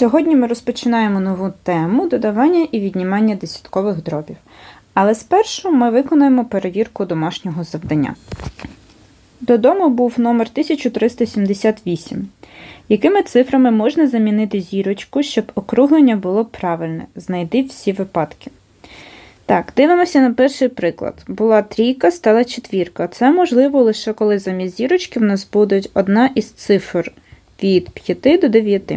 Сьогодні ми розпочинаємо нову тему додавання і віднімання десяткових дробів. Але спершу ми виконаємо перевірку домашнього завдання. Додому був номер 1378. Якими цифрами можна замінити зірочку, щоб округлення було правильне? Знайди всі випадки. Так, дивимося на перший приклад. Була трійка, стала четвірка. Це можливо лише коли замість зірочки в нас буде одна із цифр від 5 до 9.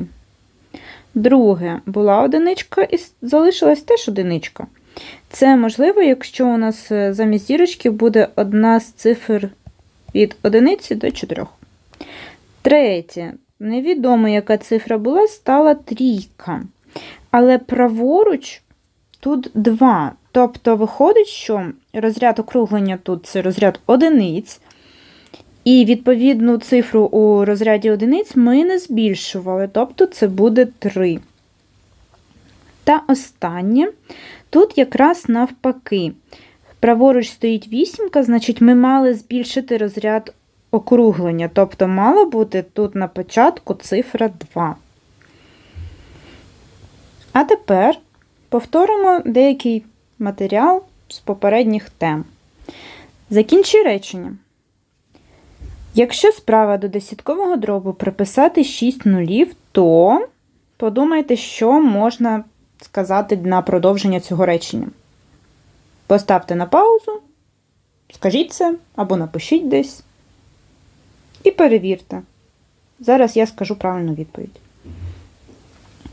Друге, була одиничка і залишилась теж одиничка. Це можливо, якщо у нас е, замість зірочки буде одна з цифр від одиниці до 4. Третє. Невідомо, яка цифра була, стала трійка. Але праворуч тут 2. Тобто виходить, що розряд округлення тут це розряд одиниць. І відповідну цифру у розряді одиниць ми не збільшували, тобто це буде 3. Та останнє, тут якраз навпаки. Праворуч стоїть вісімка, значить, ми мали збільшити розряд округлення, тобто мала бути тут на початку цифра 2. А тепер повторимо деякий матеріал з попередніх тем. Закінчи речення. Якщо справа до десяткового дробу приписати 6 нулів, то подумайте, що можна сказати на продовження цього речення. Поставте на паузу, скажіть це або напишіть десь. І перевірте. Зараз я скажу правильну відповідь.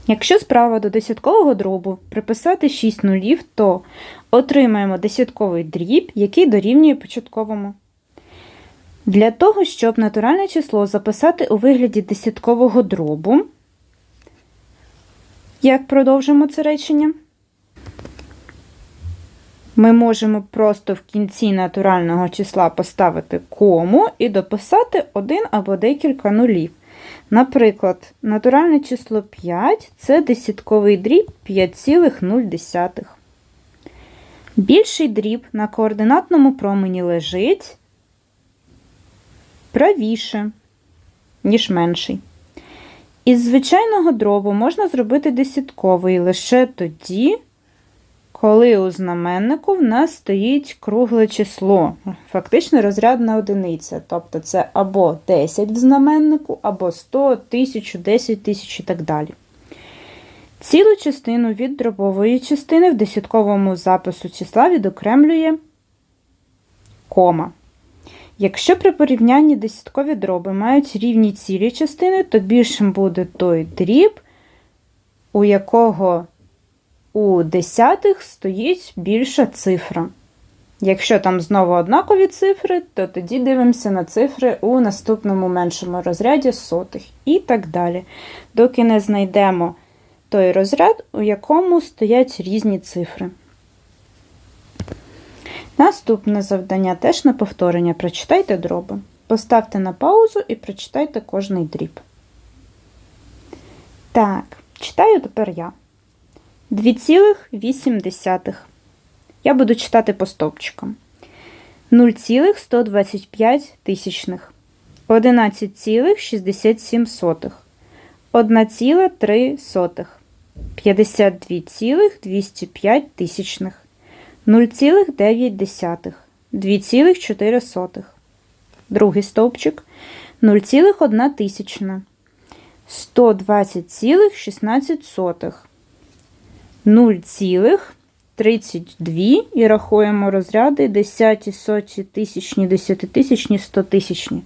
Якщо справа до десяткового дробу приписати 6 нулів, то отримаємо десятковий дріб, який дорівнює початковому. Для того, щоб натуральне число записати у вигляді десяткового дробу, як продовжимо це речення, ми можемо просто в кінці натурального числа поставити кому і дописати один або декілька нулів. Наприклад, натуральне число 5 це десятковий дріб 5,0. Більший дріб на координатному промені лежить правіше, ніж менший. Із звичайного дробу можна зробити десятковий лише тоді, коли у знаменнику в нас стоїть кругле число, фактично розрядна одиниця. Тобто це або 10 в знаменнику, або 100, 1000, 10 тисяч і так далі. Цілу частину від дробової частини в десятковому запису числа відокремлює кома. Якщо при порівнянні десяткові дроби мають рівні цілі частини, то більшим буде той дріб, у якого у десятих стоїть більша цифра. Якщо там знову однакові цифри, то тоді дивимося на цифри у наступному меншому розряді сотих і так далі. Доки не знайдемо той розряд, у якому стоять різні цифри. Наступне завдання теж на повторення. Прочитайте дроби. Поставте на паузу і прочитайте кожний дріб. Так, читаю тепер я. 2,8. Я буду читати по стовпчикам. 0,125 тисячних. 11,67. 1,3. 52,205 тисячних. 0,9, 2,4. Другий стовпчик 0,1 тисячна, 120,16, 0,32 і рахуємо розряди 10, соті, тисячні, десятитисячні, стотисячні,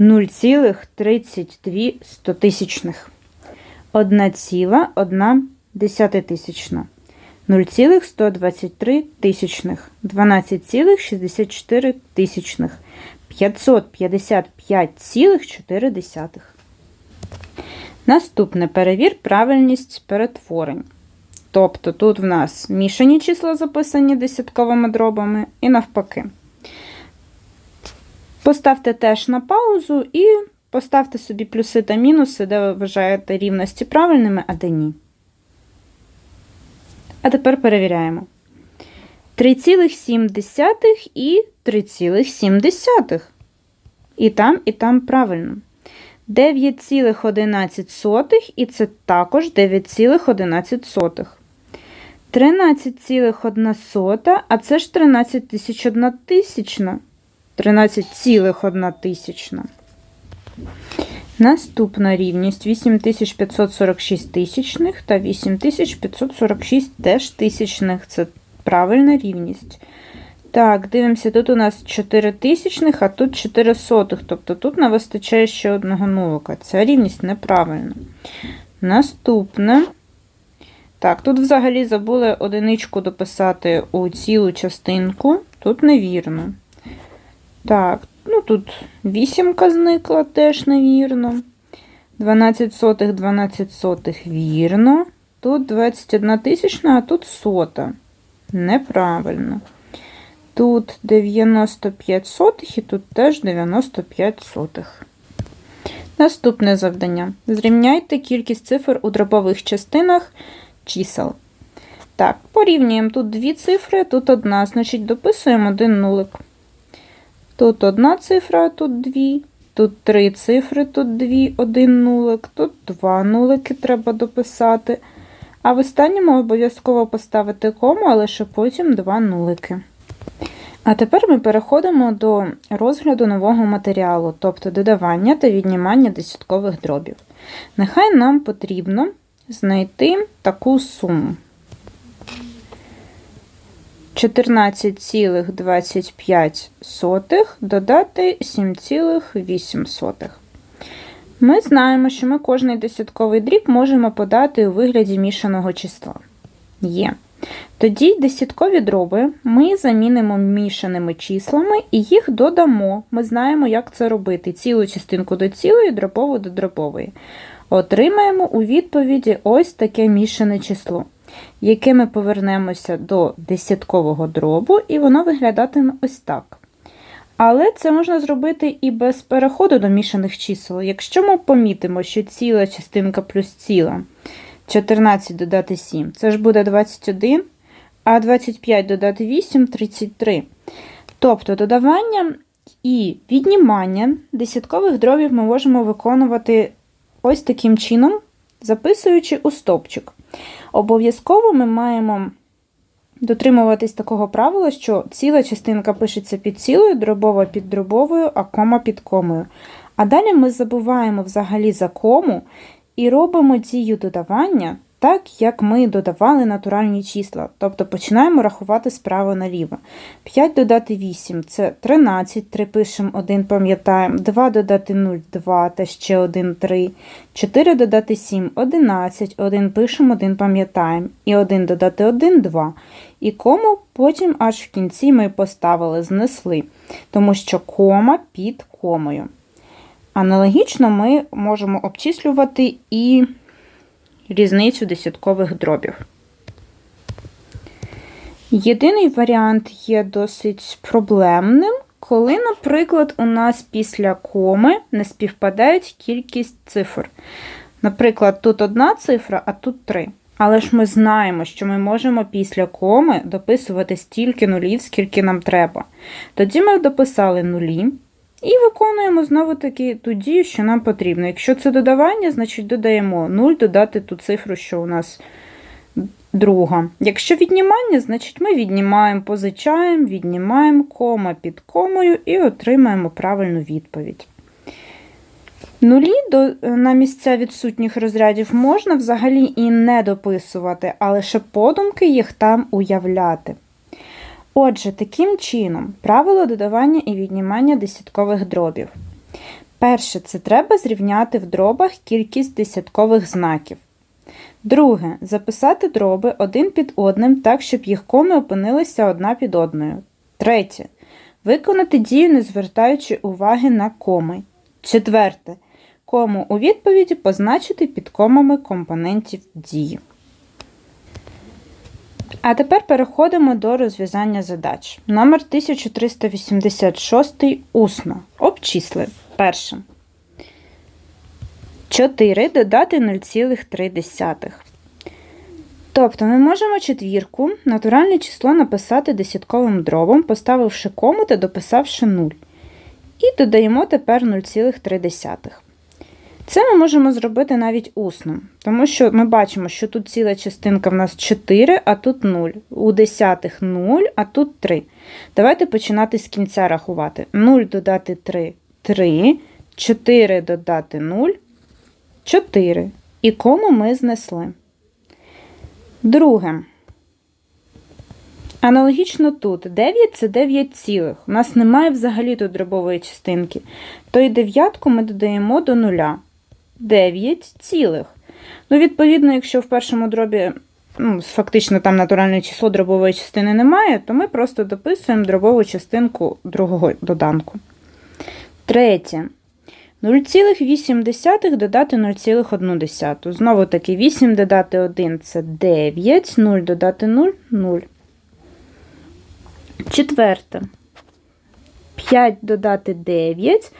0,32 стотисячних, 1,1 десятитисячна. 0,123 тисячних, 12,64 тисячних, 555,4. Наступне перевір правильність перетворень. Тобто тут в нас мішані числа записані десятковими дробами і навпаки. Поставте теж на паузу і поставте собі плюси та мінуси, де ви вважаєте рівності правильними, а де ні. А тепер перевіряємо. 3,7 і 3,7. І там, і там правильно. 9,11 і це також 9,11. 13,1, а це ж 13 тисяч одна тисячна. 13,1 тисячна. Наступна рівність 8546 тисячних та 8546 теж тисячних. Це правильна рівність. Так, дивимося, тут у нас 4 тисячних, а тут 4 сотих. Тобто тут не вистачає ще одного нулика. Ця рівність неправильна. Наступне. Так, тут взагалі забули одиничку дописати у цілу частинку. Тут невірно. Так, ну тут вісімка зникла, теж невірно. 12 сотих, 12 сотих вірно. Тут 21 тисячна, а тут сота. Неправильно. Тут 95 сотих і тут теж 95 сотих. Наступне завдання. Зрівняйте кількість цифр у дробових частинах чисел. Так, порівнюємо тут дві цифри, тут одна, значить дописуємо один нулик. Тут одна цифра, тут дві. Тут три цифри, тут дві, один нулик, тут два нулики треба дописати. А в останньому обов'язково поставити кому, але лише потім два нулики. А тепер ми переходимо до розгляду нового матеріалу, тобто додавання та віднімання десяткових дробів. Нехай нам потрібно знайти таку суму. 14,25 додати 7,8. Ми знаємо, що ми кожний десятковий дріб можемо подати у вигляді мішаного числа. Є. Тоді десяткові дроби ми замінимо мішаними числами і їх додамо. Ми знаємо, як це робити. Цілу частинку до цілої, дробову до дробової. Отримаємо у відповіді ось таке мішане число, яке ми повернемося до десяткового дробу, і воно виглядатиме ось так. Але це можна зробити і без переходу до мішаних чисел. Якщо ми помітимо, що ціла частинка плюс ціла 14 додати 7, це ж буде 21, а 25 додати 8 33. Тобто додавання і віднімання десяткових дробів ми можемо виконувати ось таким чином, записуючи у стопчик. Обов'язково ми маємо дотримуватись такого правила, що ціла частинка пишеться під цілою, дробова під дробовою, а кома під комою. А далі ми забуваємо взагалі за кому і робимо дію додавання так, як ми додавали натуральні числа. Тобто починаємо рахувати справа наліво. 5 додати 8 це 13, 3 пишемо, 1 пам'ятаємо, 2 додати 0, 2 та ще 1, 3, 4 додати 7, 11, 1 пишемо, 1 пам'ятаємо, і 1 додати 1, 2. І кому потім аж в кінці ми поставили, знесли, тому що кома під комою. Аналогічно ми можемо обчислювати і різницю десяткових дробів. Єдиний варіант є досить проблемним, коли, наприклад, у нас після коми не співпадають кількість цифр. Наприклад, тут одна цифра, а тут три. Але ж ми знаємо, що ми можемо після коми дописувати стільки нулів, скільки нам треба. Тоді ми дописали нулі, і виконуємо знову-таки ту дію, що нам потрібно. Якщо це додавання, значить додаємо 0, додати ту цифру, що у нас друга. Якщо віднімання, значить ми віднімаємо, позичаємо, віднімаємо кома під комою і отримаємо правильну відповідь. Нулі до, на місця відсутніх розрядів можна взагалі і не дописувати, а лише подумки їх там уявляти. Отже, таким чином, правило додавання і віднімання десяткових дробів. Перше, це треба зрівняти в дробах кількість десяткових знаків. Друге, записати дроби один під одним так, щоб їх коми опинилися одна під одною. Третє. Виконати дію, не звертаючи уваги на коми. Четверте. Кому у відповіді позначити під комами компонентів дії. А тепер переходимо до розв'язання задач. Номер 1386 усно. Обчисли. Перше. 4 додати 0,3. Тобто ми можемо четвірку, натуральне число написати десятковим дробом, поставивши кому та дописавши 0. І додаємо тепер 0,3. Це ми можемо зробити навіть усно, тому що ми бачимо, що тут ціла частинка в нас 4, а тут 0. У десятих 0, а тут 3. Давайте починати з кінця рахувати. 0 додати 3 3, 4 додати 0 4. І кому ми знесли. Друге. Аналогічно тут 9 це 9 цілих. У нас немає взагалі тут дробової частинки. То і дев'ятку ми додаємо до нуля. 9 цілих. Ну, відповідно, якщо в першому дробі ну, фактично там натуральне число дробової частини немає, то ми просто дописуємо дробову частинку другого доданку. Третє. 0,8 додати 0,1. Знову таки, 8 додати 1 це 9, 0 додати 0 0. Четверте. 5 додати 9.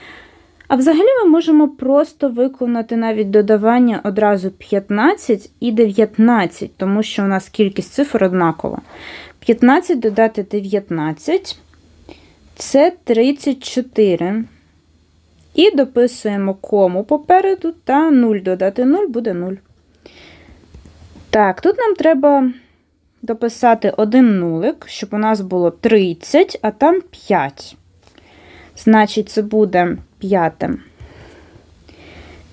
А взагалі ми можемо просто виконати навіть додавання одразу 15 і 19, тому що у нас кількість цифр однакова. 15 додати 19 це 34. І дописуємо кому попереду, та 0 додати 0 буде 0. Так, тут нам треба дописати один нулик, щоб у нас було 30, а там 5. Значить, це буде п'яте.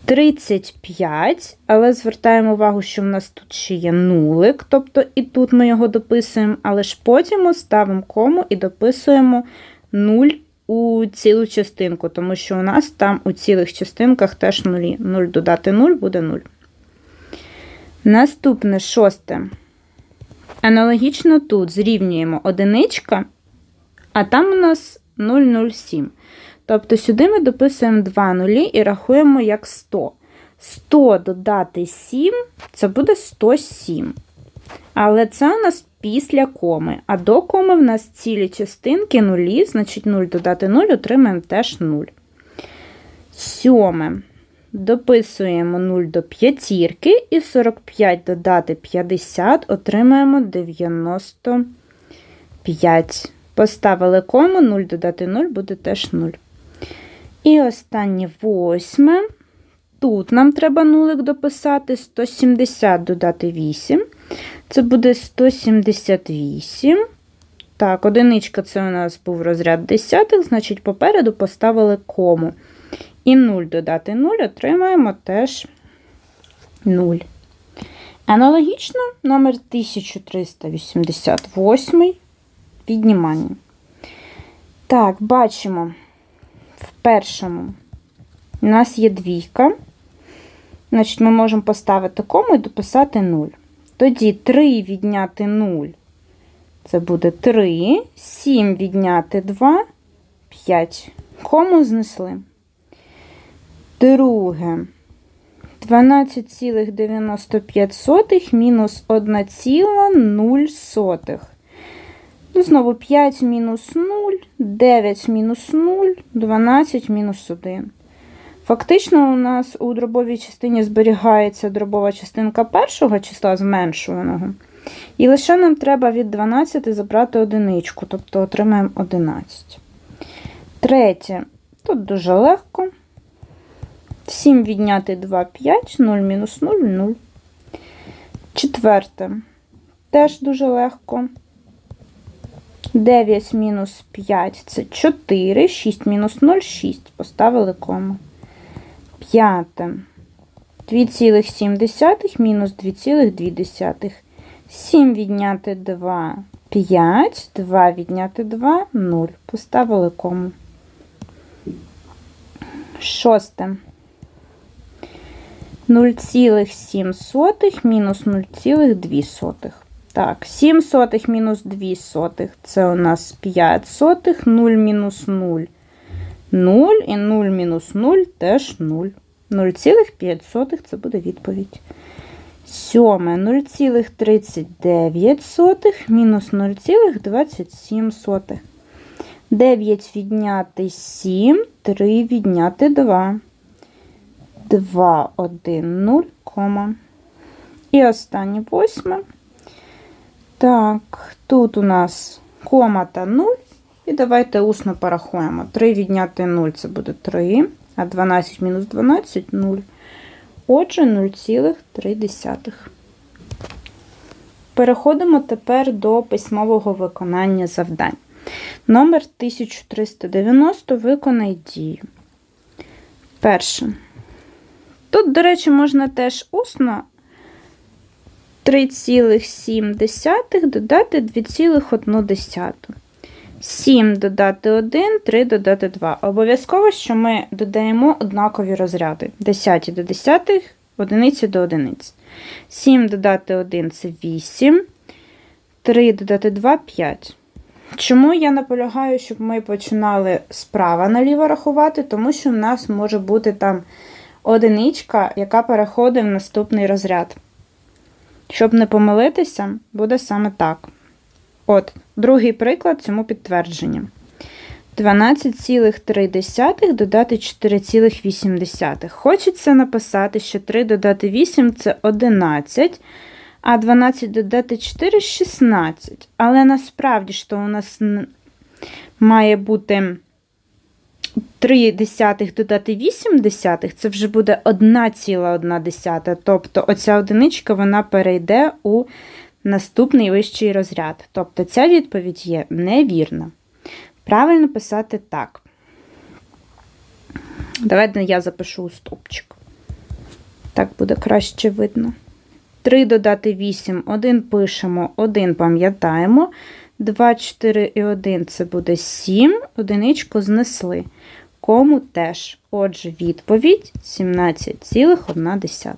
35, але звертаємо увагу, що в нас тут ще є нулик, тобто і тут ми його дописуємо, але ж потім ставимо кому і дописуємо 0 у цілу частинку, тому що у нас там у цілих частинках теж нулі. 0 додати 0 буде 0. Наступне шосте. Аналогічно тут зрівнюємо одиничка, а там у нас 0,07. Тобто сюди ми дописуємо 2 нулі і рахуємо як 100. 100 додати 7 це буде 107. Але це у нас після коми. А до коми в нас цілі частинки нулі, значить 0 додати 0, отримаємо теж 0. Сьоме. Дописуємо 0 до п'ятірки і 45 додати 50, отримаємо 95. Поставили кому, 0 додати 0 буде теж 0. І останнє восьме. Тут нам треба нулик дописати 170 додати 8. Це буде 178. Так, одиничка це у нас був розряд десятих, значить, попереду поставили кому. І 0 додати 0 отримаємо теж 0. Аналогічно номер 1388 віднімання. Так, бачимо, в першому у нас є двійка. Значить, ми можемо поставити кому і дописати 0. Тоді 3 відняти 0 це буде 3, 7 відняти 2, 5. Кому знесли? Друге. 12,95 мінус 1,0. Ну, знову 5 мінус 0, 9 мінус 0, 12 мінус 1. Фактично, у нас у дробовій частині зберігається дробова частинка першого числа зменшуваного. І лише нам треба від 12 забрати одиничку, тобто отримаємо 11. Третє. Тут дуже легко. 7 відняти 2, 5, 0 мінус 0, 0. Четверте. Теж дуже легко. 9 мінус 5 це 4, 6 мінус 0, 6. Поставили кому. П'яте. 2,7 мінус 2,2. 7 відняти 2, 5, 2 відняти 2, 0. Поставили кому. Шосте. 0,7 мінус 0,2. Так, 7 сотих мінус 2 сотих. Це у нас 5 сотих, 0 мінус 0. 0 і 0 мінус 0 теж 0. 0,5 це буде відповідь. Сьоме 0,39 мінус 0,27. 9 відняти 7, 3 відняти 2. 2, 1, 0, кома. І останнє восьме. Так, тут у нас кома та 0. І давайте усно порахуємо. 3 відняти 0 це буде 3, а 12 мінус 12 0. Отже, 0,3. Переходимо тепер до письмового виконання завдань. Номер 1390 виконай дію. Перше. Тут, до речі, можна теж усно 3,7 додати 2,1. 7 додати 1, 3 додати 2. Обов'язково, що ми додаємо однакові розряди. Десяті до десятих, одиниці до одиниць. 7 додати 1 це 8. 3 додати 2 5. Чому я наполягаю, щоб ми починали справа наліво рахувати? Тому що в нас може бути там одиничка, яка переходить в наступний розряд. Щоб не помилитися, буде саме так. От, другий приклад цьому підтвердження. 12,3 додати 4,8. Хочеться написати, що 3 додати 8 це 11, а 12 додати 4 16. Але насправді, що у нас має бути 3 десятих додати 8 десятих, це вже буде 1,1. Тобто оця одиничка вона перейде у наступний вищий розряд. Тобто ця відповідь є невірна. Правильно писати так. Давайте я запишу у стопчик. Так буде краще видно. 3 додати 8, 1 пишемо, 1 пам'ятаємо. 2, 4 і 1 це буде 7. Одиничку знесли. Кому теж. Отже, відповідь 17,1.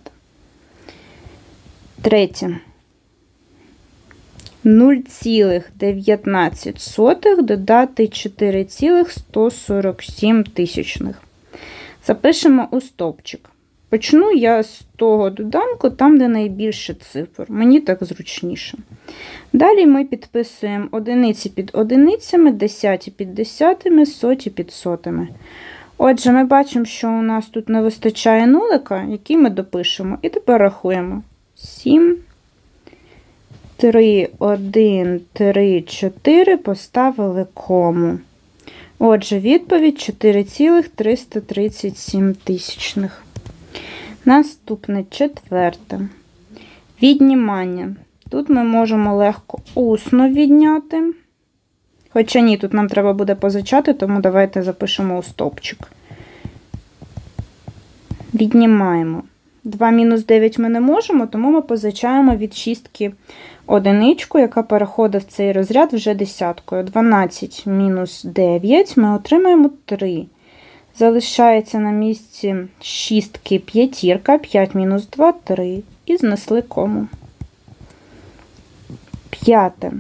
Третє. 0,19 додати 4,147 тисячних. Запишемо у стовпчик. Почну я з того доданку, там, де найбільше цифр. Мені так зручніше. Далі ми підписуємо одиниці під одиницями, десяті під десятими, соті під сотими. Отже, ми бачимо, що у нас тут не вистачає нулика, який ми допишемо. І тепер рахуємо 7. 3, 1, 3, 4 поставили кому. Отже, відповідь 4,337 тисячних. Наступне четверте. Віднімання. Тут ми можемо легко усно відняти. Хоча ні, тут нам треба буде позичати, тому давайте запишемо у стопчик. Віднімаємо. 2 мінус 9 ми не можемо, тому ми позичаємо від шістки одиничку, яка переходить в цей розряд вже десяткою. 12 мінус 9 ми отримаємо 3. Залишається на місці шістки п'ятірка, 5 мінус 2 3. І знесли кому. П'яте.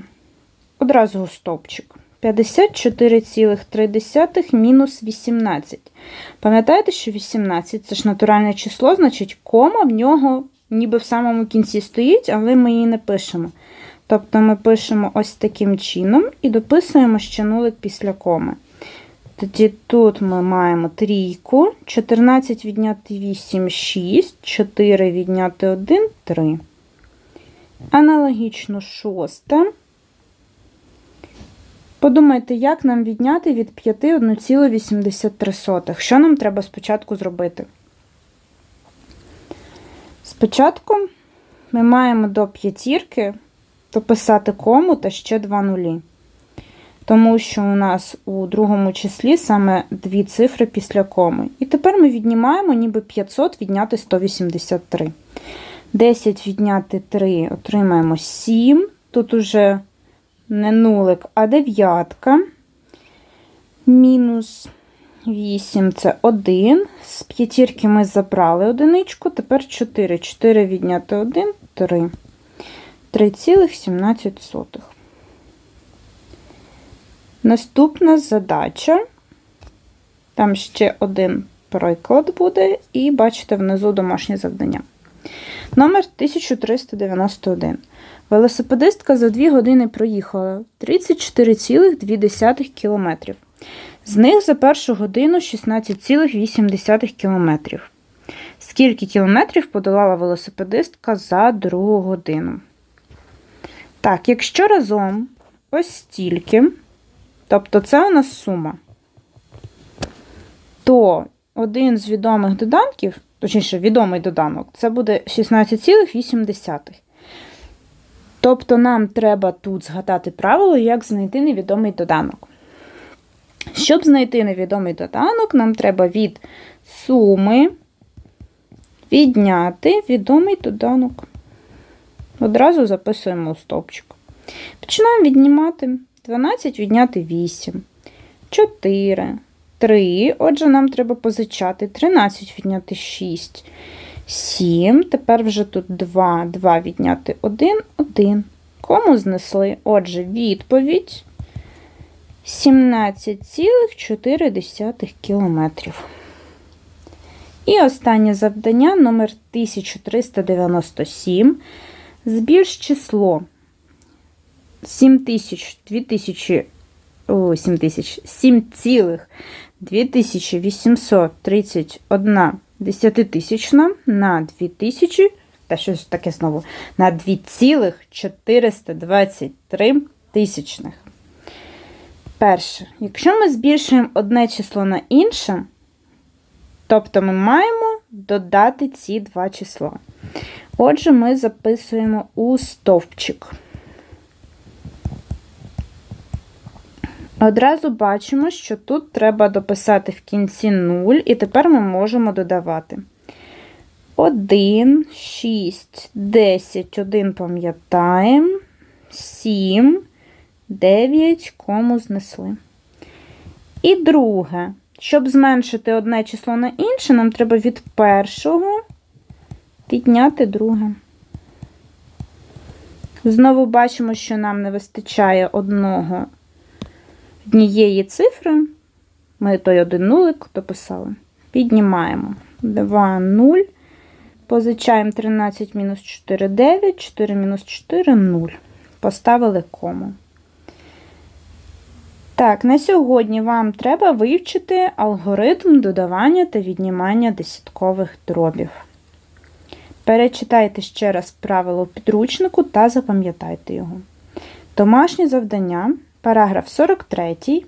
Одразу стовпчик. 54,3 мінус 18. Пам'ятаєте, що 18 це ж натуральне число, значить, кома в нього ніби в самому кінці стоїть, але ми її не пишемо. Тобто ми пишемо ось таким чином і дописуємо ще нулик після коми. Тоді тут ми маємо трійку, 14 відняти 8, 6, 4 відняти 1, 3. Аналогічно шосте. Подумайте, як нам відняти від 5 1,83. Що нам треба спочатку зробити? Спочатку ми маємо до п'ятірки дописати кому та ще два нулі. Тому що у нас у другому числі саме дві цифри після коми. І тепер ми віднімаємо ніби 500 відняти 183. 10 відняти 3 отримаємо 7. Тут уже не нулик, а дев'ятка. Мінус 8 це 1. З п'ятірки ми забрали одиничку, тепер 4. 4 відняти 1 3. 3,17. Наступна задача. Там ще один приклад буде, і бачите внизу домашнє завдання. Номер 1391. Велосипедистка за 2 години проїхала 34,2 км. З них за першу годину 16,8 км. Скільки кілометрів подолала велосипедистка за другу годину? Так, якщо разом ось стільки, тобто це у нас сума, то один з відомих доданків точніше, відомий доданок, це буде 16,8. Тобто нам треба тут згадати правило, як знайти невідомий доданок. Щоб знайти невідомий доданок, нам треба від суми відняти відомий доданок. Одразу записуємо у стовпчик. Починаємо віднімати 12 відняти 8, 4, 3. Отже, нам треба позичати 13 відняти 6, 7. Tепер вже тут 2, 2 відняти 1, 1. Кому знесли? Отже, відповідь 17,4 кілометрів. І останнє завдання номер 1397. Збільш число 7000, 2000, о, 7000, 7,2831 десятитисячна на 2000, та що ж таке знову, на 2,423 тисячних. Перше, якщо ми збільшуємо одне число на інше, тобто ми маємо додати ці два числа. Отже, ми записуємо у стовпчик. Одразу бачимо, що тут треба дописати в кінці 0, і тепер ми можемо додавати 1, 6, 10, 1 пам'ятаємо, 7, 9, кому знесли. І друге, щоб зменшити одне число на інше, нам треба від першого підняти друге. Знову бачимо, що нам не вистачає одного однієї цифри. Ми той один нулик дописали. Піднімаємо 2, 0. Позичаємо 13 мінус 4, 9, 4 мінус 4, 0. Поставили кому. Так, на сьогодні вам треба вивчити алгоритм додавання та віднімання десяткових дробів. Перечитайте ще раз правило підручнику та запам'ятайте його. Домашнє завдання, параграф 43.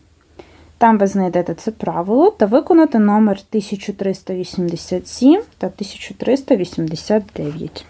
Там ви знайдете це правило та виконати номер 1387 та 1389.